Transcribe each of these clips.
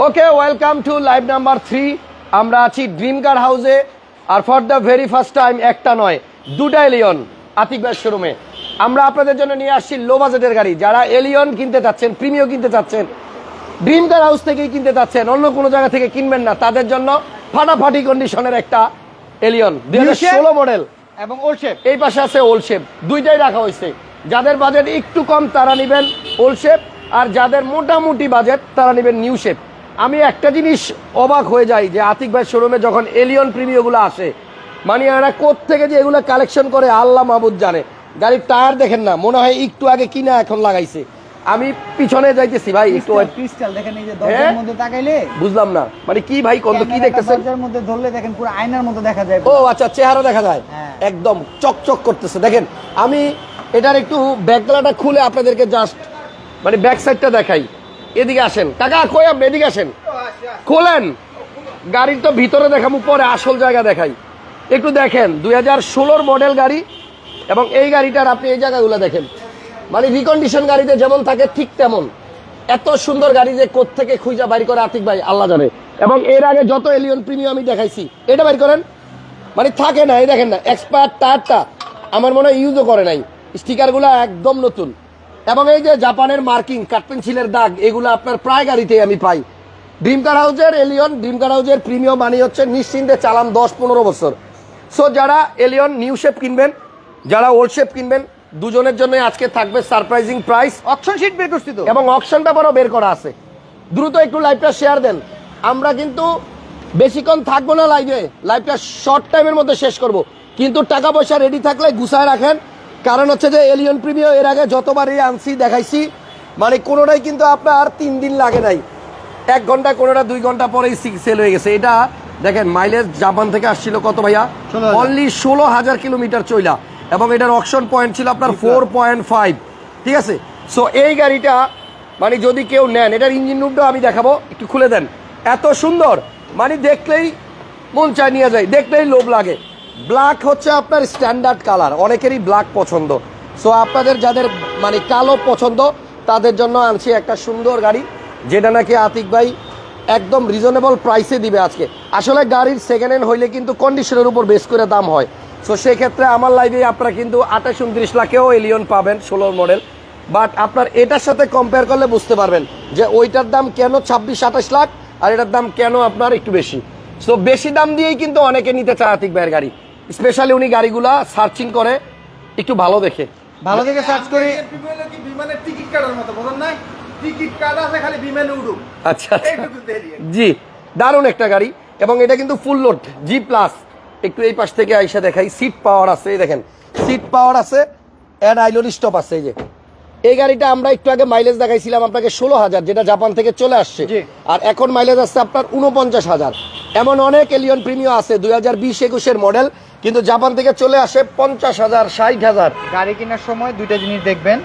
Okay welcome to live number three আমরা আছি dream car হাউসে আর for the very first time একটা নয় দুটা এলিয়ন আতিক ভাই শোরুমে আমরা আপনাদের জন্য নিয়ে আসছি লো বাজেটের গাড়ি। যারা এলিয়ন কিনতে চাচ্ছেন প্রিমিও কিনতে চাচ্ছেন ড্রিম কার হাউস থেকেই কিনতে চাচ্ছেন অন্য কোনো জায়গা থেকে কিনবেন না তাদের জন্য ফাটাফাটি কন্ডিশনের একটা এলিয়ন দুই হাজার ষোলো মডেল এবং ওল্ড শেপ এই পাশে আছে ওল্ড শেপ দুইটাই রাখা হয়েছে। যাদের বাজেট একটু কম তারা নেবেন ওল্ড শেপ আর যাদের মোটামুটি বাজেট তারা নেবেন নিউ শেপ আমি একটা জিনিস অবাক হয়ে যাই যে আতিক ভাই শোরুমে যখন এলিয়ন প্রিমিওগুলো আসে মানে এরা থেকে যে এগুলো কালেকশন করে আল্লাহ মাহবুদ জানে। গাড়ির টায়ার দেখেন না মনে হয় একটু আগে কিনা এখন লাগাইছে। আমি পিছনে যাইতেছি ভাই একটু ক্রিস্টাল দেখেন এই যে হ্যাঁ? দরজার মধ্যে তাকাইলে? বুঝলাম না। মানে কি ভাই কত কি দেখতেছেন? দরজার মধ্যে ধরলে দেখেন পুরো আয়নার মতো দেখা যায় ও আচ্ছা চেহারা দেখা যায়। হ্যাঁ। একদম চকচক করতেছে। দেখেন আমি এটার একটু ব্যাকলাটা খুলে আপনাদেরকে জাস্ট মানে ব্যাক সাইডটা দেখাই। এদিকে আসেন। কাকা, কই আপনি? এদিকে আসেন। খোলেন। গাড়ির তো ভিতরে দেখাম পরে আসল জায়গা দেখাই। একটু দেখেন, দুই হাজার ষোলোর মডেল গাড়ি এবং এই গাড়িটার আপনি এই জায়গাগুলো দেখেন। মানে রিকন্ডিশন গাড়িতে যেমন থাকে, ঠিক তেমন। এত সুন্দর গাড়ি যে থেকে খুঁজা বাড়ি করে আতিক ভাই, আল্লাহ জানে। এবং এর আগে যত এলিয়ন প্রিমিয়াম আমি দেখাইছি, এটা বাড়ি করেন। মানে থাকে না, এই দেখেন না এক্সপায়ার টায়ারটা আমার মনে হয় ইউজও করে নাই। স্টিকারগুলো একদম নতুন। এবং এই যে জাপানের মার্কিং কাঠপেন্সিলের দাগ এগুলো আপনার প্রায় গাড়িতেই আমি পাই। ড্রিম কার হাউজের এলিয়ন ড্রিম কার হাউজের প্রিমিয়াম মানি হচ্ছে নিশ্চিন্তে চালান দশ পনেরো বছর। সো যারা এলিয়ন নিউ শেপ কিনবেন যারা ওল্ড শেপ কিনবেন দুজনের জন্য আজকে থাকবে সারপ্রাইজিং প্রাইস। অপশন শিট বের করছি তো? এবং অপশন পেপারও বের করা আছে। দ্রুত একটু লাইভটা শেয়ার দেন। আমরা কিন্তু বেশিক্ষণ থাকব না লাইভে লাইভটা শর্ট টাইমের মধ্যে শেষ করব। কিন্তু টাকা পয়সা রেডি থাকলে গুছায় রাখেন। কারণ হচ্ছে যে এলিয়ন প্রিমিও এর আগে যতবারই আনছি দেখাইছি মানে কোনোটাই কিন্তু আপনার তিন দিন লাগে নাই। এক ঘণ্টা কোনোটা দুই ঘণ্টা পরেই সেল হয়ে গেছে। এটা দেখেন মাইলেজ জাপান থেকে আসছিল কত ভাইয়া? অনলি ষোলো হাজার কিলোমিটার চইলা। এবং এটার অকশন পয়েন্ট ছিল আপনার ফোর পয়েন্ট ফাইভ ঠিক আছে? সো এই গাড়িটা মানে যদি কেউ নেন এটার ইঞ্জিন রুমটাও আমি দেখাবো একটু খুলে দেন। এত সুন্দর মানে দেখলেই মন চায় নিয়ে যায় দেখলেই লোভ লাগে। ব্ল্যাক হচ্ছে আপনার স্ট্যান্ডার্ড কালার অনেকেরই ব্ল্যাক পছন্দ। সো আপনাদের যাদের মানে কালো পছন্দ, তাদের জন্য আনছি একটা সুন্দর গাড়ি, যেটা নাকি আতিক ভাই একদম রিজনেবল প্রাইসে দিবে আজকে। আসলে গাড়ির সেকেন্ড হ্যান্ড হইলে কিন্তু কন্ডিশনের উপর বেস করে দাম হয়। সো সেক্ষেত্রে আমার লাইভে আপনারা কিন্তু আঠাশ উনত্রিশ লাখেও এলিয়ন পাবেন ষোলোর মডেল বাট আপনার এটার সাথে কম্পেয়ার করলে বুঝতে পারবেন যে ওইটার দাম কেন ছাব্বিশ আঠাশ লাখ, আর এটার দাম কেন আপনার একটু বেশি। সো বেশি দাম দিয়েই কিন্তু অনেকে নিতে চায় আতিক ভাইয়ের গাড়ি। স্পেশালি উনি গাড়িগুলা সার্চিং করে একটু ভালো দেখে। ভালো দেখে সার্চ করি। বিমানের টিকিট কাটার মতো বুঝুন নাই? টিকিট কাটা আছে খালি বিমানে উঠুক আচ্ছা আচ্ছা। জি দারুণ একটা গাড়ি এবং এটা কিন্তু ফুল লোড জি প্লাস একটু এই পাশ থেকে আইসা দেখাই সিট পাওয়ার আছে এই দেখেন। সিট পাওয়ার আছে অ্যাড আইলোর স্টপ আছে এই যে। এই গাড়িটা আমরা একটু আগে মাইলেজ দেখাইছিলাম আপনাকে ষোলো হাজার যেটা জাপান থেকে চলে আসছে। আর এখন মাইলেজ আসছে আপনার উনপঞ্চাশ হাজার। এমন অনেক এলিয়ন প্রিমিয়াম আছে দুই হাজার বিশ একুশের মডেল কিন্তু জাপান থেকে চলে আসে পঞ্চাশ হাজার ষাট হাজার। গাড়ি কেনার সময় দুইটা জিনিস দেখবেন।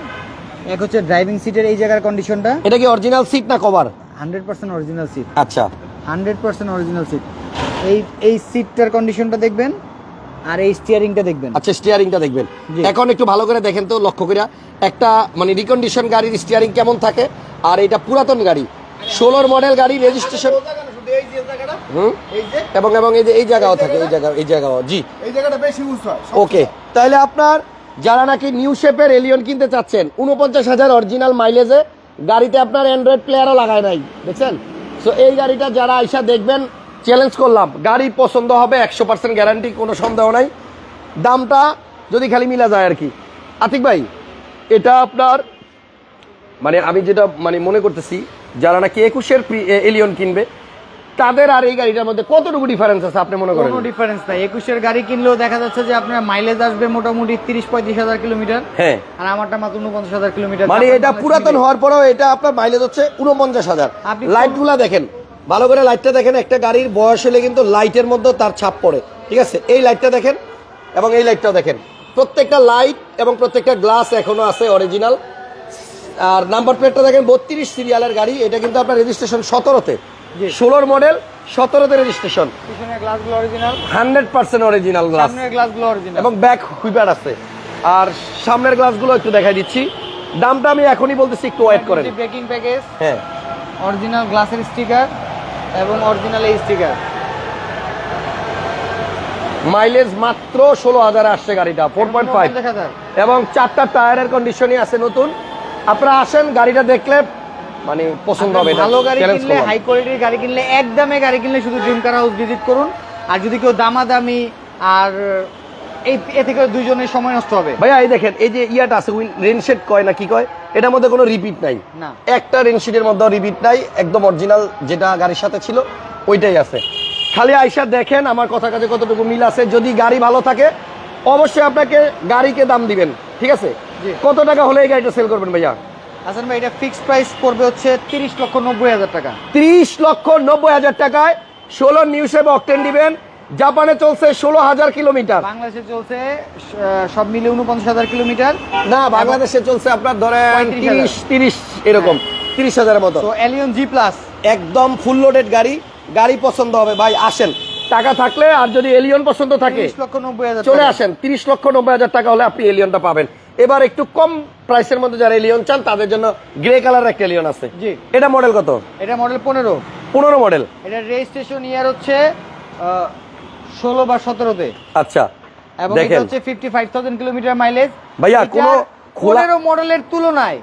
এক হচ্ছে ড্রাইভিং সিটের এই জায়গার কন্ডিশনটা এটা কি অরিজিনাল সিট না cover hundred percent original seat আচ্ছা। হান্ড্রেড পার্সেন্ট অরিজিনাল সিট এই এই সিটটার কন্ডিশনটা দেখবেন আর এই স্টিয়ারিংটা দেখবেন। আচ্ছা স্টিয়ারিংটা দেখবেন। এখন একটু ভালো করে দেখেন তো লক্ষ্য করে একটা মানে রিকন্ডিশন গাড়ির স্টিয়ারিং কেমন থাকে আর এটা পুরাতন গাড়ি। ষোলোর মডেল গাড়ি রেজিস্ট্রেশন এবং এবং এই যে এই জায়গাও থাকে এই জায়গা এই জায়গাও জি। এই জায়গাটা বেশি ইউজ হয় ওকে। তাহলে আপনার যারা নাকি নিউ শেপের এলিয়ন কিনতে চাচ্ছেন উনপঞ্চাশ হাজার অরিজিনাল মাইলেজে গাড়িতে আপনার অ্যান্ড্রয়েড প্লেয়ারও লাগায় নাই দেখছেন? সো এই গাড়িটা যারা আইসা দেখবেন চ্যালেঞ্জ করলাম। গাড়ি পছন্দ হবে একশো পার্সেন্ট গ্যারান্টি কোনো সন্দেহ নাই। দামটা যদি খালি মিলা যায় আর কি। আতিক ভাই এটা আপনার মানে আমি যেটা মানে মনে করতেছি যারা নাকি একুশের এলিয়ন কিনবে তাদের আর এই গাড়িটার মধ্যে কতটুকু ডিফারেন্স আছে আপনি মনে করেন? কোনো ডিফারেন্স নাই। একুশের গাড়ি কিনলেও দেখা যাচ্ছে যে আপনার মাইলেজ আসবে মোটামুটি তিরিশ পঁয়ত্রিশ হাজার কিলোমিটার। হ্যাঁ। আর আমারটা মাত্র উনপঞ্চাশ হাজার কিলোমিটার। মানে এটা পুরাতন হওয়ার পরেও এটা আপনার মাইলেজ হচ্ছে উনপঞ্চাশ হাজার। আপনি লাইটগুলা দেখেন। ভালো করে লাইটটা দেখেন একটা গাড়ির বয়স হলে কিন্তু লাইটের মধ্যে তার ছাপ পড়ে। ঠিক আছে? এই লাইটটা দেখেন এবং এই লাইটটাও দেখেন। প্রত্যেকটা লাইট এবং প্রত্যেকটা গ্লাস এখনও আছে অরিজিনাল আর নাম্বার প্লেটটা দেখেন বত্রিশ সিরিয়ালের গাড়ি। এটা কিন্তু আপনার রেজিস্ট্রেশন সতেরোতে। ষোলোর model সতেরোতে registration hundred percent original glass এবং ব্যাক হুইপার আছে। আর সামনের গ্লাসগুলো একটু দেখাই দিচ্ছি। দামটা আমি এখনই বলতেছি একটু ওয়েট করেন। ব্রেকিং প্যাকেজ হ্যাঁ। অরিজিনাল গ্লাসের স্টিকার এবং অরিজিনাল এই স্টিকার মাইলেজ মাত্র ষোলো হাজার আসছে গাড়িটা ফোর পয়েন্ট ফাইভ এবং চারটা টায়ারের কন্ডিশনই আছে নতুন। আপনারা আসেন গাড়িটা দেখলে মানে পছন্দ হবে। ভালো গাড়ি কিনলে হাই কোয়ালিটির গাড়ি কিনলে একদমে গাড়ি কিনলে শুধু ড্রিম কার হাউস ভিজিট করুন। আর যদি কেউ দামাদামি আর এই এ থেকে দুইজনের সময় নষ্ট হবে। ভাইয়া এই দেখেন এই যে ইয়াটা আছে রেনশেড কয় না কি কয় এটার মধ্যে কোনো রিপিট নাই। না। একটা রেনশেডের মধ্যে রিপিট নাই একদম অরিজিনাল যেটা গাড়ির সাথে ছিল ওইটাই আছে। খালি আইসা দেখেন আমার কথা কাছে কতটুকু মিল আছে। যদি গাড়ি ভালো থাকে অবশ্যই আপনাকে গাড়িকে দাম দিবেন ঠিক আছে। কত টাকা হলে এই গাড়িটা সেল করবেন ভাইয়া? হাসান ভাই এটা ফিক্সড প্রাইস পড়বে হচ্ছে তিরিশ লক্ষ নব্বই হাজার টাকা। ত্রিশ লক্ষ নব্বই হাজার টাকায় ষোলো নিউ শেপ অকটেন দিবেন। জাপানে চলছে ষোলো হাজার কিলোমিটার বাংলাদেশে চলছে সব মিলে উনপঞ্চাশ হাজার কিলোমিটার না বাংলাদেশে চলছে আপনার ধরেন 35,000 তিরিশ তিরিশ এরকম তিরিশ হাজারের মতো। তো এলিয়ন জি প্লাস একদম ফুল লোডেড গাড়ি গাড়ি পছন্দ হবে ভাই আসেন। টাকা থাকলে আর যদি এলিয়ন পছন্দ থাকে চলে আসেন। তিরিশ লক্ষ নব্বই হাজার টাকা হলে আপনি এলিয়নটা পাবেন। এবার একটু কম প্রাইসের মধ্যে যারা এলিয়ন চান তাদের জন্য গ্রে কালার একটা এলিয়ন আছে। জি। এটা মডেল কত? এটা মডেল পনেরো। পনেরো মডেল এটা রেজিস্ট্রেশন ইয়ার হচ্ছে ষোলো বা সতেরোতে আচ্ছা। এবং এটা দেখেন। হচ্ছে fifty five thousand kilometre mileage ভাইয়া, কোনো খোলা- পনেরো মডেলের তুলনায়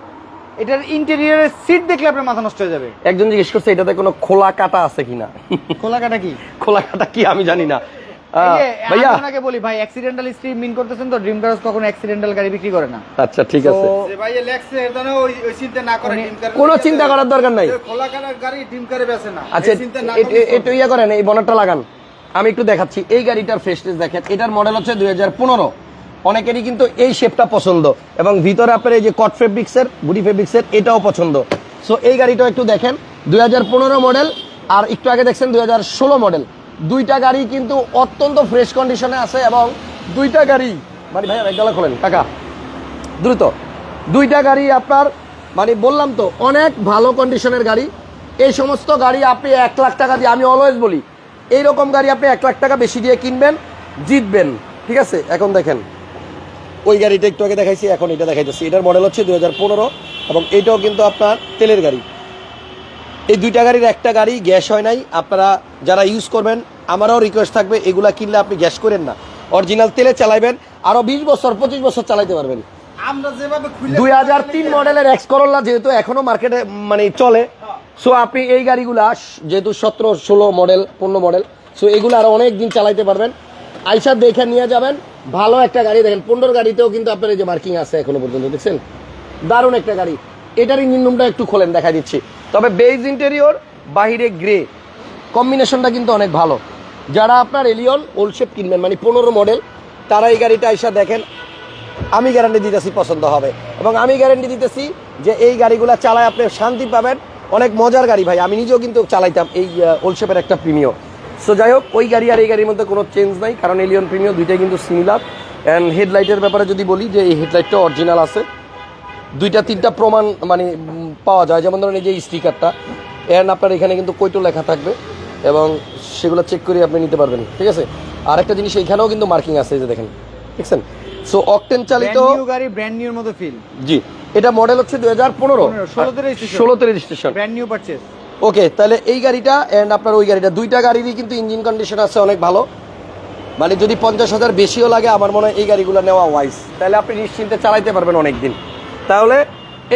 এটার ইন্টেরিয়রের সিট দেখলে আপনার মাথা নষ্ট হয়ে যাবে। একজন জিজ্ঞেস করছে এটাতে কোনো খোলা কাটা আছে কিনা? খোলা কাটা কি? খোলা কাটা কি আমি জানি না। ভাইয়া। আমি বলি ভাই অ্যাক্সিডেন্টাল মিন করতেছেন তো ড্রিম কারস কখনো অ্যাক্সিডেন্টাল গাড়ি বিক্রি করে না। আচ্ছা ঠিক আছে। ভাই লেখছে ওই ওই চিন্তা না করে কোনো চিন্তা করার দরকার নাই। খোলা কালার গাড়ি ডিম করে বেচে না। আচ্ছা এই চিন্তা না এ- করলে একটু ইয়ে করেন এই বনারটা লাগান। আমি একটু দেখাচ্ছি এই গাড়িটার ফ্রেশনেস দেখেন। এটার মডেল হচ্ছে দুই হাজার পনেরো। অনেকেরই কিন্তু এই শেপটা পছন্দ। এবং ভিতরে আপনার এই যে কট ফেব্রিক্সের বুডি ফেব্রিক্সের এটাও পছন্দ। সো এই গাড়িটাও একটু দেখেন দুই হাজার পনেরো মডেল আর একটু আগে দেখছেন দুই হাজার ষোলো মডেল দুইটা গাড়ি কিন্তু অত্যন্ত ফ্রেশ কন্ডিশনে আছে এবং দুইটা গাড়ি মানে ভাইয়া একগালা খোলেন। টাকা দ্রুত। দুইটা গাড়ি আপনার মানে বললাম তো, অনেক ভালো কন্ডিশনের গাড়ি। এই সমস্ত গাড়ি আপনি এক লাখ টাকা দিয়ে আমি অলওয়েজ বলি এই রকম গাড়ি আপনি এক লাখ টাকা বেশি দিয়ে কিনবেন, জিতবেন। ঠিক আছে? এখন দেখেন। ওই গাড়িটা একটু আগে দেখাইছি, এখন এটা দেখাইতেছি। এটার মডেল হচ্ছে দুই হাজার পনেরো এবং এটাও কিন্তু আপনার তেলের গাড়ি। এই দুইটা গাড়ির একটা গাড়ি গ্যাস হয় নাই। আপনারা যারা ইউজ করবেন আমারও রিকোয়েস্ট থাকবে এগুলা কিনলে আপনি গ্যাস করেন না। অরিজিনাল তেলে চালাইবেন আরও বিশ বছর পঁচিশ বছর চালাইতে পারবেন। আমরা যেভাবে দুই হাজার তিন মডেলের এক্স করোলা যেহেতু এখনও মার্কেটে মানে চলে সো আপনি এই গাড়িগুলা যেহেতু সতেরো ষোলো মডেল পনেরো মডেল সো এগুলো আরও অনেক দিন চালাইতে পারবেন। আইসা দেখে নিয়ে যাবেন ভালো একটা গাড়ি দেখেন পনেরো গাড়িতেও কিন্তু আপনার এই যে মার্কিং আছে এখনও পর্যন্ত দেখছেন? দারুণ একটা গাড়ি। এটার ইঞ্জিন রুমটা একটু খোলেন দেখা দিচ্ছি। তবে বেজ ইন্টেরিয়র, বাহিরে গ্রে। কম্বিনেশনটা কিন্তু অনেক ভালো। যারা আপনার এলিয়ন ওলশেপ কিনবেন মানে পনেরো মডেল, তারা এই গাড়িটা আইসা দেখেন, আমি গ্যারান্টি দিতেছি পছন্দ হবে। এবং আমি গ্যারান্টি দিতেছি যে এই গাড়িগুলা চালায় আপনি শান্তি পাবেন। অনেক মজার গাড়ি ভাই, আমি নিজেও কিন্তু চালাইতাম এই ওলশেপের একটা প্রিমিয় সো যাই হোক, ওই গাড়ি আর এই গাড়ির মধ্যে কোনো চেঞ্জ নাই, কারণ এলিয়ন প্রিমিয় দুইটাই কিন্তু সিমিলার অ্যান্ড হেডলাইটের ব্যাপারে যদি বলি যে এই হেডলাইটটা অরিজিনাল আছে দুইটা তিনটা প্রমাণ মানে পাওয়া যায়। যেমন ধরেন এই যে স্টিকারটা এন্ড আপনার এখানে কিন্তু কৈটো লেখা থাকবে এবং সেগুলো চেক করে আপনি নিতে পারবেন ঠিক আছে? আর একটা জিনিস এখানেও কিন্তু মার্কিং আছে এই যে দেখেন দেখছেন? সো অকটেন চালিত গাড়ি ব্র্যান্ড নিউর মতো ফিল জি এটা মডেল হচ্ছে দুই হাজার পনেরো। 15, 16 তে ষোলোতে registration brand new purchase okay তাহলে এই গাড়িটা এন্ড আপনার ওই গাড়িটা দুইটা গাড়িরই কিন্তু ইঞ্জিন কন্ডিশন আছে অনেক ভালো। মানে যদি পঞ্চাশ হাজার বেশিও লাগে আমার মনে হয় এই গাড়িগুলো নেওয়া ওয়াইজ তাহলে আপনি নিশ্চিন্তে চালাইতে পারবেন অনেক দিন তাহলে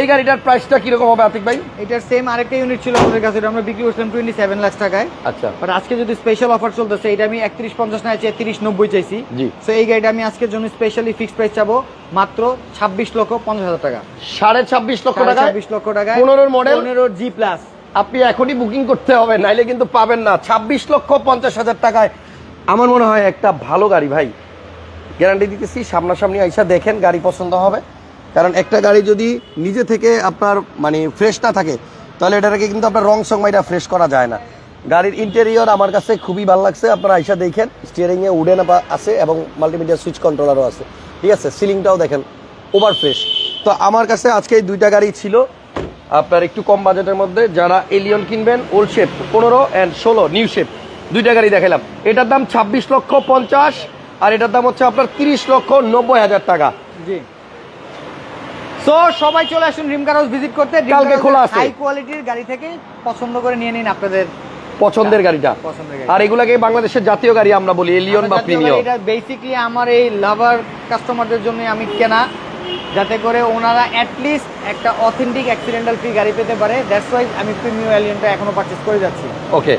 এই গাড়িটার প্রাইসটা কীরকম হবে আতিক ভাই? এটার সেম আরেকটা ইউনিট ছিল আমাদের কাছে এটা আমরা বিক্রি করছিলাম টোয়েন্টি সেভেন লাখ টাকায়। আচ্ছা। বাট আজকে যদি স্পেশাল অফার চলতেছে এটা আমি একত্রিশ পঞ্চাশ না চাই তিরিশ নব্বই চাইছি। জি। তো এই গাড়িটা আমি আজকের জন্য স্পেশালি ফিক্সড প্রাইস চাবো মাত্র ছাব্বিশ লক্ষ পঞ্চাশ হাজার টাকা। সাড়ে ছাব্বিশ লক্ষ টাকা ছাব্বিশ লক্ষ টাকা পনেরোর মডেল পনেরো জি প্লাস আপনি এখনই বুকিং করতে হবে নাইলে কিন্তু পাবেন না। ছাব্বিশ লক্ষ পঞ্চাশ হাজার টাকায়। আমার মনে হয় একটা ভালো গাড়ি ভাই। গ্যারান্টি দিতেছি সামনাসামনি আইসা দেখেন গাড়ি পছন্দ হবে। কারণ একটা গাড়ি যদি নিজে থেকে আপনার মানে ফ্রেশ না থাকে, তাহলে এটাকে কিন্তু আপনার রং সং এটা ফ্রেশ করা যায় না। গাড়ির ইন্টেরিয়র আমার কাছে খুবই ভালো লাগছে, আপনারা আইসা দেখেন স্টিয়ারিংয়ে উডেন আছে এবং মাল্টিমিডিয়া সুইচ কন্ট্রোলারও আছে, ঠিক আছে? সিলিংটাও দেখেন ওভার ফ্রেশ তো আমার কাছে আজকে এই দুইটা গাড়ি ছিল, আপনার একটু কম বাজেটের মধ্যে, যারা এলিয়ন কিনবেন ওল্ড শেপ পনেরো অ্যান্ড ষোলো নিউ শেপ দুইটা গাড়ি দেখালাম। এটার দাম ছাব্বিশ লক্ষ পঞ্চাশ, আর এটার দাম হচ্ছে আপনার তিরিশ লক্ষ নব্বই হাজার টাকা। জি। সো সবাই চলে আসুন ড্রিম হাউস ভিজিট করতে। কালকে খোলা আছে। হাই কোয়ালিটির গাড়ি থেকে পছন্দ করে নিয়ে নিন আপনাদের। পছন্দের গাড়িটা। আর এগুলাকে বাংলাদেশের জাতীয় গাড়ি আমরা বলি এলিয়ন বা প্রিমিয়র এটা বেসিকলি আমার এই লাভার কাস্টমারদের জন্য আমি কেনা। যাতে করে ওনারা অ্যাটলিস্ট একটা অথেন্টিক অ্যাক্সিডেন্টাল ফ্রি গাড়ি পেতে পারে। দ্যাটস ওয়াই আমি প্রিমিয়াম এলিয়নটা এখনও পারচেজ করে যাচ্ছি। ওকে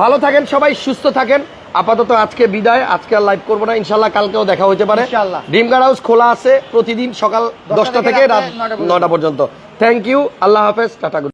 ভালো থাকেন সবাই সুস্থ থাকেন। আপাতত আজকে বিদায় আজকে আর লাইভ করব না ইনশাল্লাহ কালকেও দেখা হতে পারে ইনশাআল্লাহ। ড্রিম কার হাউস খোলা আছে প্রতিদিন সকাল দশটা থেকে রাত রাত নয়টা পর্যন্ত। নটা পর্যন্ত থ্যাংক ইউ আল্লাহ হাফেজ টাটা